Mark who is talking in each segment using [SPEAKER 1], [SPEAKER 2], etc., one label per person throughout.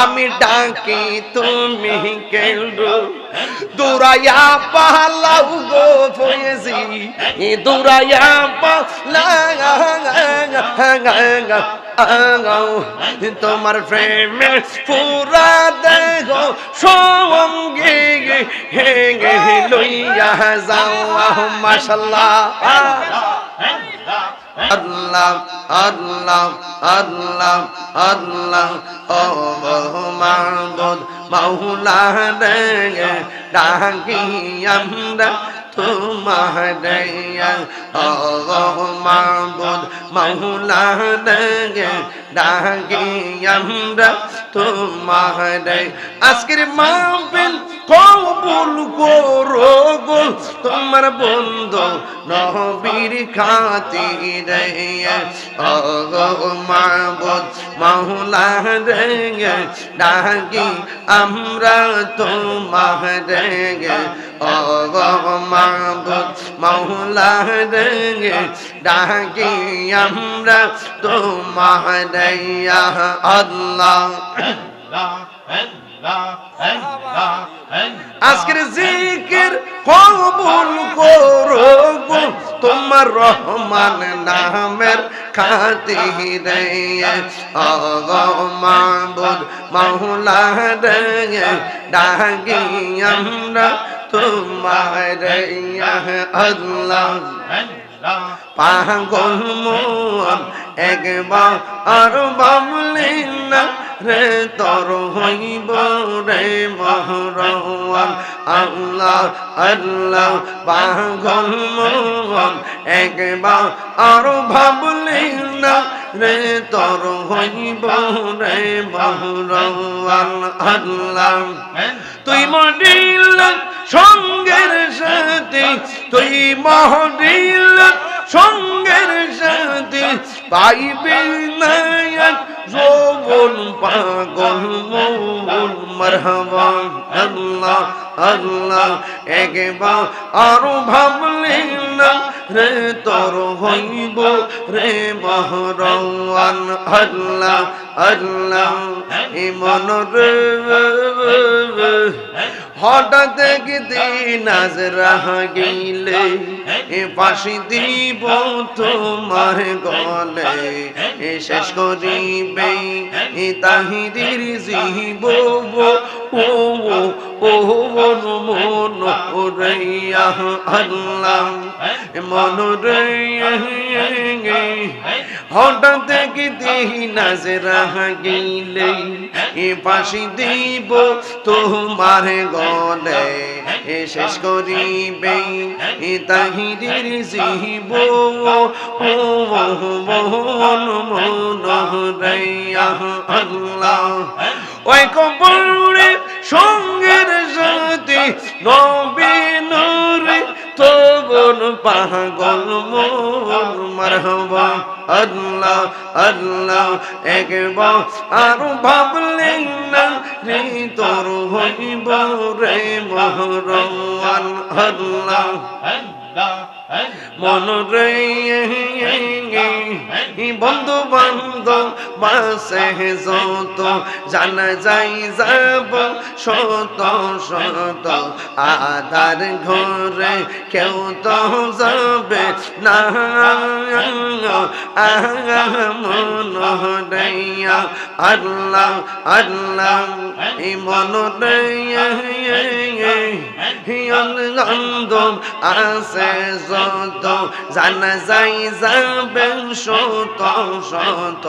[SPEAKER 1] আমি ডাকি তুমি কেন্দ্র দুরাইয়া পালাও গো ফয়েজি। দুরাইয়া পালাও। তোমার প্রেমে পুরা দেহ সঙ্গে হেঙ্গে লইয়া যাও। মাশাল্লাহ আল্লাহ আল্লাহ আল্লাহ আল্লাহ, ও মাহবুদ মাওলা রে ডাকি আমরা, তোমার ও মাহবুদ মাওলা রে ডাকি আমরা তোমার আজকের মাহফিল কবুল করো গো। তোমার বন্ধু নবীর খাতিরে। ও মাহবুদ মাওলা রে ডাকি আমরা তোমার ও মাহবুদ মাওলা রে ডাকি আমরা তোমার আল্লাহ আজকের জিকির কবুল তোমার রহমান নামের খাতিরে। মাহবুদ মাওলা রে ডাকি আমরা তোমার আল্লাহ পাগল মন একবার আর বাবলিন না রে, তর হইব রে মহরওয়ান আল্লাহ আল্লাহ পাগল মন একবার আর ভাবলিন না রে, তর হইব রে মহরওয়ান আল্লাহ, তুই মডিল সঙ্গের সাথে, তুই মহডিল সঙ্গের সাথে পাইবে নায়ক যৌবন পাগল, মৌল, মারহাবা, আল্লাহ আল্লাহ। একবার আরও ভাবলে না, রে তোর হইব রে মহরওয়ান। আল্লাহ আল্লাহ ইমন রে হঠাৎ একদিন আজ রাহা গেলে এ পাশি দিব তোমার গলে, এ শেষ করিবে এ তাহিদির জীব মন মন মন হঠাৎ একদিন আজ রাহা গেলে এ পাশি দিব তোমার গলে এ শেষ করিবে এ তাহিরির জীব ও মন মন রেয়া আল্লাহ ওই কবরে সঙ্গের সাথে নবীনুরে তবন পাগল মন মারহবা। আল্লাহ আল্লাহ, একবার আর ভাবলেন না রে তোর হইব রে মহরওয়ান আল্লাহ মন বন্ধু বান্ধব বাসে যত জানা যাই যাব শত শত আধার ঘরে কেউ তো যাবে না মন রেয়া আল্লাহ আল্লাহ মন রে আছে যত জানা যাই যাবে শত শত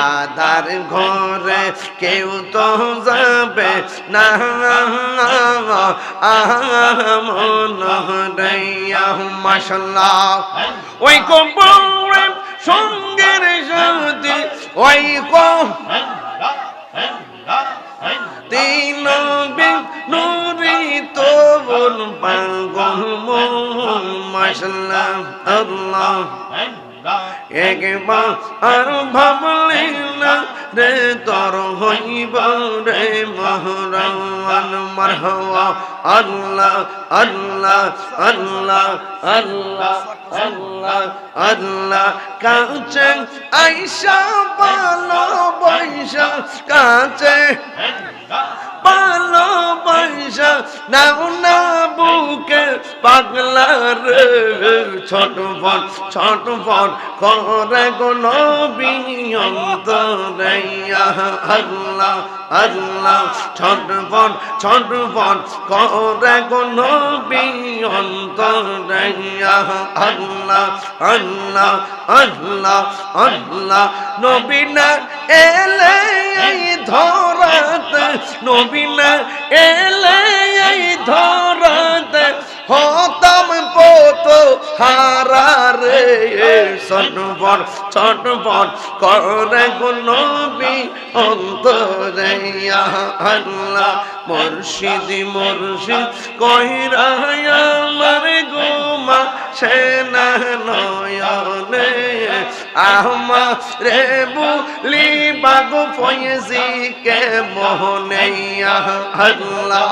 [SPEAKER 1] আধার ঘরে কেউ তো যাবে না সঙ্গের সাথে, ওই কম তিন মাসাল্লাহ আল্লাহ একবার আর ভাবলি রে তর হইব রে মহরওয়ান মারহাবা আল্লাহ আল্লাহ আল্লাহ আল্লাহ আল্লাহ আল্লাহ কাছে আইসা ভালো বৈশা কাছে ভালো বৈশা নাও না বুকে, পাগলা রে ছোট ফট ছোট ফট করে কোন আল্লাহ আল্লাহ ছোট ফট ছোট ফট করে কোন আল্লাহ আল্লাহ আল্লাহ আল্লাহ নবীনা এলে এই ধরাতে, নবীনা এলে এই ধরাতে। হতাম পত হারারে সনবর ছটবর করে নবী, অন্তরে আল্লাহ মুর্শিদি, মুর্শিদ কহিরা আমার গোমা সেনা নয়নে আহমা রে বুলি বাগু ফয়েজি কে মোহনে আল্লাহ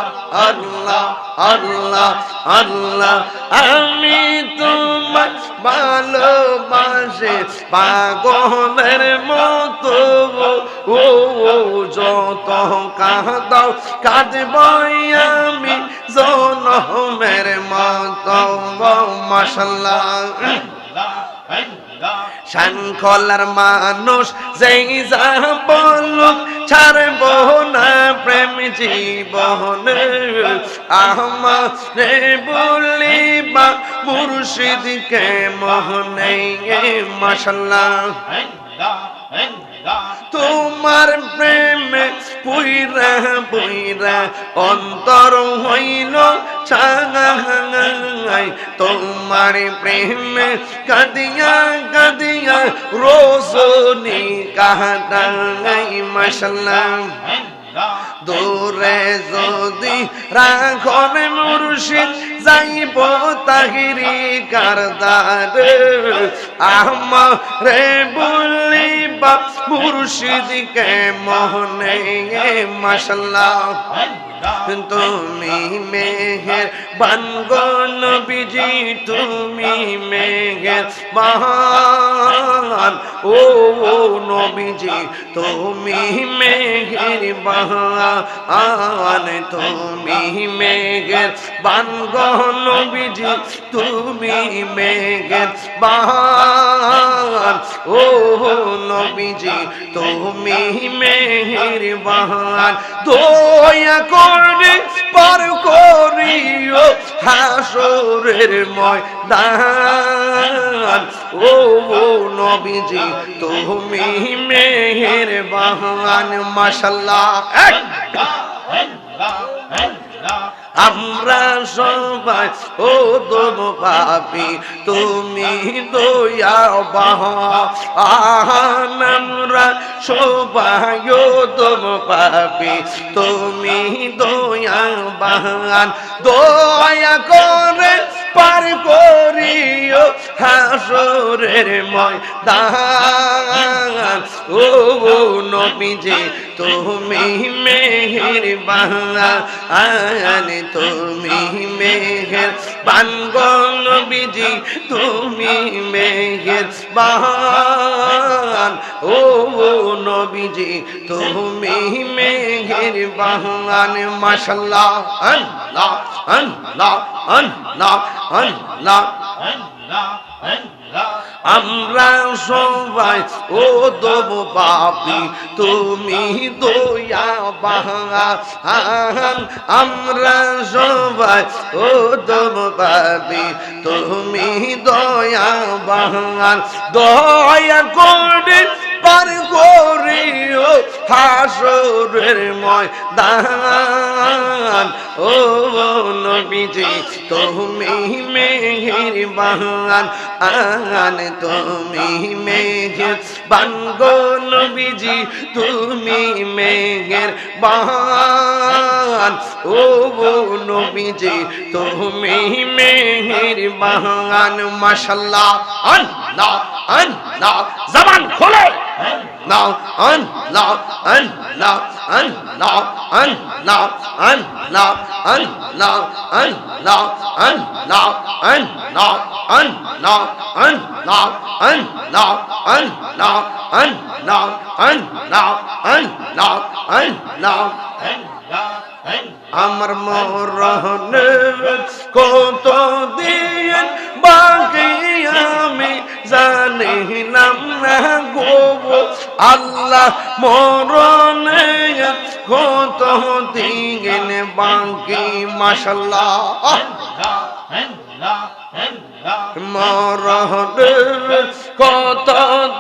[SPEAKER 1] আল্লাহ আল্লাহ আল্লাহ, আমি তোমার ভালোবাসে। পাগলের মতো ও ও যত কাঁদাও কাঁদব আমি জনমের মতো মাসাল্লাহ শানখলার মানুষ যেই যা বল ছাড়ব না প্রেম জীবন। আমারে বলিবা মুর্শিদকে মোহনে মাসাল্লাহ তোমার প্রেমে পুইরা পুইরা অন্তর হইল ছাঙাই তোমার প্রেমে কাদিয়া কাদিয়া রোজনি কাহাটাই মশলা দূরে যদি রাখন মুর্শিদ, যাইব তাহিরি কারদার। আমারে বলিবা মুর্শিদকে মোহনে মশলা তুমি মেঘের বানগন বিজি তুমি মেঘের বাহান ও নবীজি, তুমি মেঘের বাহান তুমি মেঘের বানগন বিজি তুমি মেঘের বাহান ও নবীজি, তুমি মেঘের বাহান দয়া করবে পার করিও হাসরের ময়দান। ও ও নবীজি তুমি মেহের বাহান মাশাল্লাহ আমরা সবাই ও দম পাপি তুমি দয়া বাহান আমরা সবাই ও দম পাপি তুমি দয়া বাহান দয়া করে পার করিও হাসরের ময় ময়দান। ও ও নবীজি তুমি মেহের বাহান তুমি মেহের বানগন বিজি তুমি মেহের বাহান ও নবীজি, তুমি মেহের বাহান মাশাল্লাহ আল্লাহ আল্লাহ আল্লাহ আল্লাহ। আমরা সবাই ও দব পাপি, তুমি দয়া বাহান আমরা সবাই ও দব পাপি, তুমি দয়া বাহান দয়া করে পার করিও হাসরের ময়দান। ও নবীজি, তুমি মেহের বাহান আন তুমি মেঘের বানগো নবীজি, তুমি মেঘের বাহান ও নবীজি, তুমি মেহের বাহান মাশাল্লাহ, আল্লাহ। আল্লাহ জবান জবান খোলে নাও আন নাও আন নাও আন নাও আন নাও আন নাও আন নাও আন নাও আন নাও আন নাও আন নাও আন নাও আন নাও আন নাও আন নাও আন নাও আন নাও আন নাও আমার মরণ কত দিন বাকি আমি জানিলাম না গো। আল্লাহ মরণ কত দিন বাকি মাসাল্লাহ মরণ কত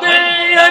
[SPEAKER 1] দিন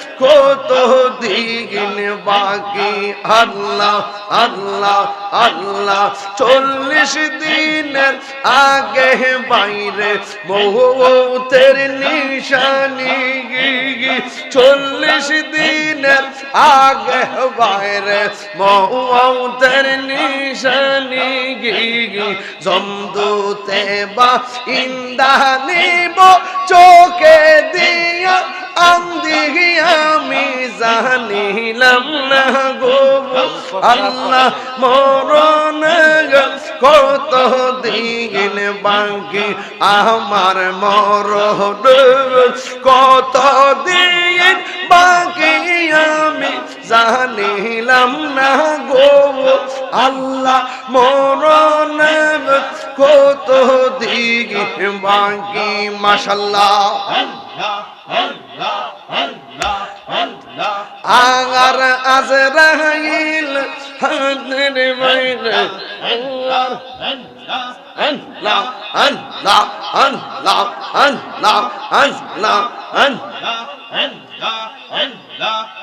[SPEAKER 1] কত দিন বাকি আল্লাহ আল্লাহ আল্লাহ চল্লিশ দিনের আগে বাইরে বহুতের নিশানি চল্লিশ দিনের আগে বাইরে মৌতের নিশানি গিগি জমদুতে বা ইন্দানিব চোখে দিয়া আন্দি আমি জানিলাম না গো। আল্লাহ মরণ কত দিন বাকি আমার মরণ কত দিন বাকি আমি জানিলাম না গো। আল্লাহ মরণ কত দিন বাকি মাসাল্লাহ আগার আজরাইল হাতের বাইরে। আল্লাহ আল্লাহ আল্লাহ আল্লাহ আল্লাহ আল্লাহ আল্লাহ।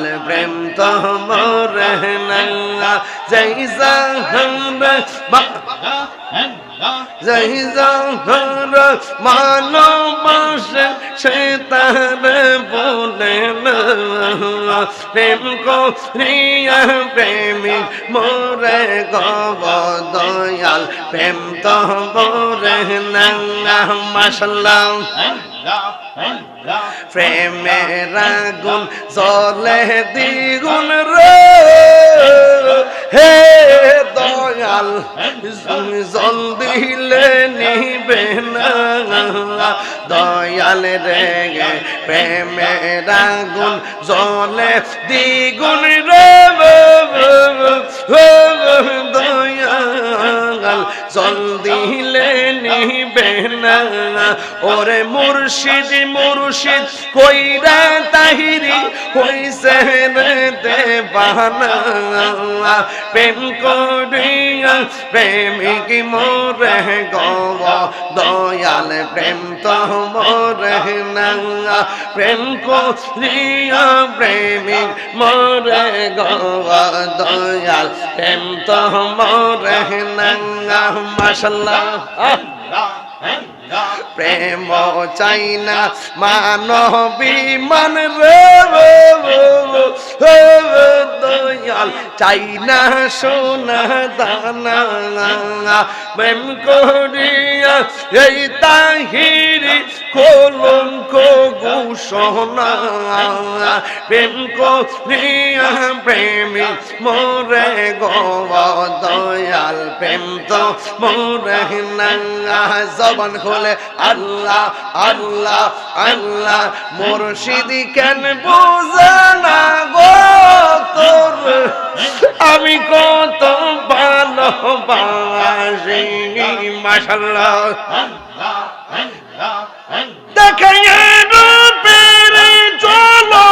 [SPEAKER 1] দয়াল প্রেম তো মোরে হরে জয় জহর মানবাসে সে তার বলে প্রেম করিয়া প্রেমিক মোরে গব দয়াল। প্রেম তো মোরে নঙ্গা মাসাল্লাহ প্রেমের আগুন জলে দ্বিগুণ রে। হে দয়াল জল দিলে নিবে না। দয়াল রে প্রেমের আগুন জলে দ্বিগুণ রে। দয়াল জল দিলে নিবে না, ওরে মুর্শিদ মুর্শিদ, কইরা তাহিরি হইছে রে বাহানা প্রেম করিয়া প্রেমিক মোরে গব দয়াল প্রেম তো মোরে না। প্রেম করিয়া প্রেমিক মোরে গব দয়াল প্রেম তো মোরে না। মাশাল্লাহ। প্রেম চাই না মানবী মান রে দয়াল। চাই না সোনা দানা প্রেম করিয়া এই তাহিরি কলঙ্ক ঘোষণা। প্রেম করিয়া প্রেমী মোরে গব দয়াল। প্রেম তো মোরে নাঙ্গা জবান খোলে, আল্লাহ আল্লাহ আল্লাহ, মুর্শিদি কেন বোঝে না গো তোর? আমি কত ভালোবাসি চলো দেখে চলো।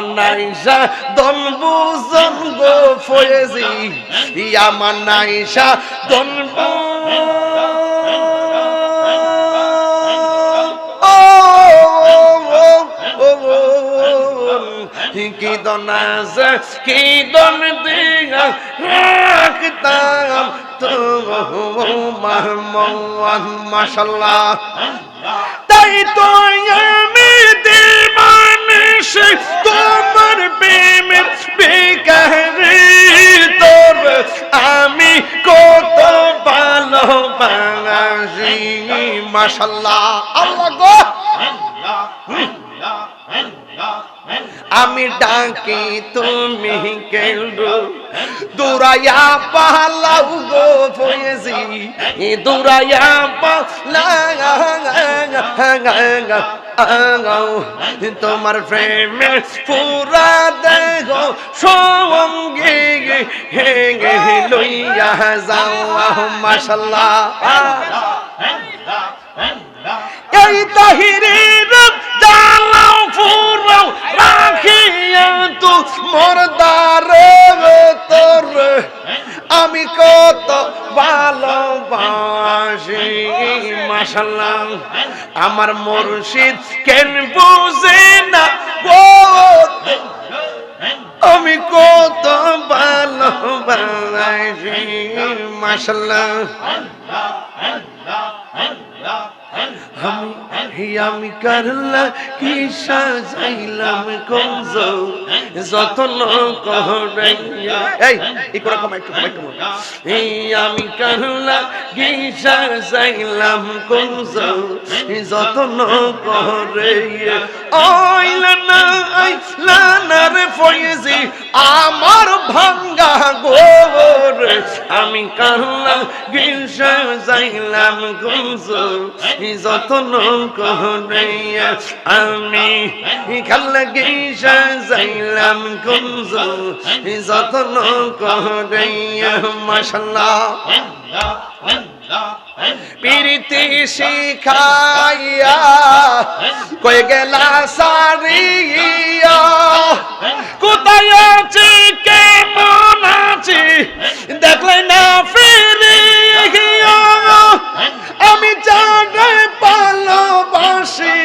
[SPEAKER 1] আমার নাইসা দন বুজন গো ফয়েজি। আমার নাইসা দন কি দন কি দন দিয়া রাখতাম মাশাল্লাহ। তাই তো আমি দিবানিস মাশাল্লাহ আল্লাহ গো। আমি ডাকি তুমি কেন্দ্র দুরাইয়া পালাও গো ফয়েছি দুরাইয়া পালাও। তোমার প্রেমে পুরা দেহ সঙ্গে হে গে লইয়া যাও। মাশাল্লাহ তো আমি কত ভালোবাসি মাশাল্লাহ। আমার মুর্শিদ কেন বুঝে না আমি কত ভালোবাসি মাশাল্লাহ। আমি করলা, কি সাজাইলাম কমজ যতন করে এই এই একটু এই আমি করলা, কি সাজাইলাম না আইলা না রে ফয়েজি, আমার ভাঙ্গা গোর আমি গিসা যাইলাম গুঞ্জ নৌক হইয়া আমি খালে গেইসা যাইলাম কুঞ্জ। যত নৌক হইয়া, মাশাল্লাহ। পিরিতি শিখাইয়া কয়ে গেলা সারিয়া। কোথায় আছে, কেমন আছে, দেখলে না ফিরিয়া। আমি যারে ভালোবাসি।